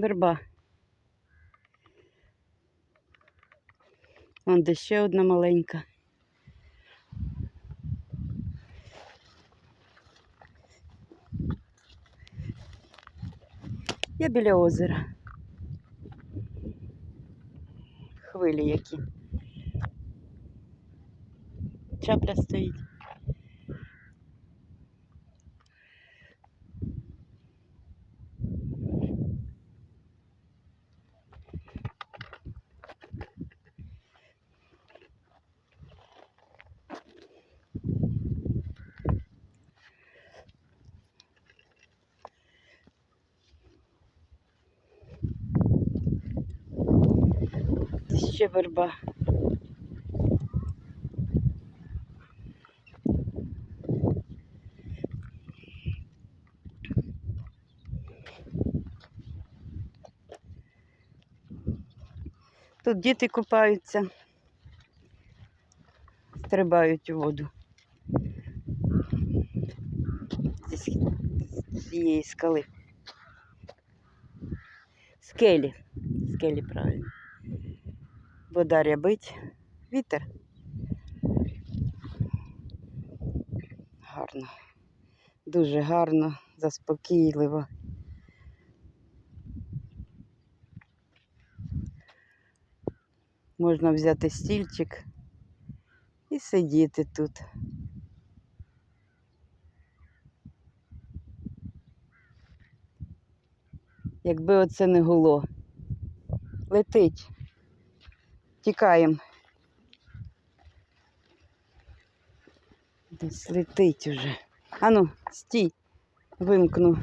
Верба. Вон де ще одна маленька. Я біля озера. Хвилі які. Чапля стоїть. Тут Тут діти купаються, стрибають у воду. З цієї скали. Скелі. Скелі, правильно. Вода рябить, вітер. Гарно. Дуже гарно, заспокійливо. Можна взяти стільчик і сидіти тут. Якби оце не гуло. Летить. Тікаємо. Десь летить уже. Ану, стій, вимкну.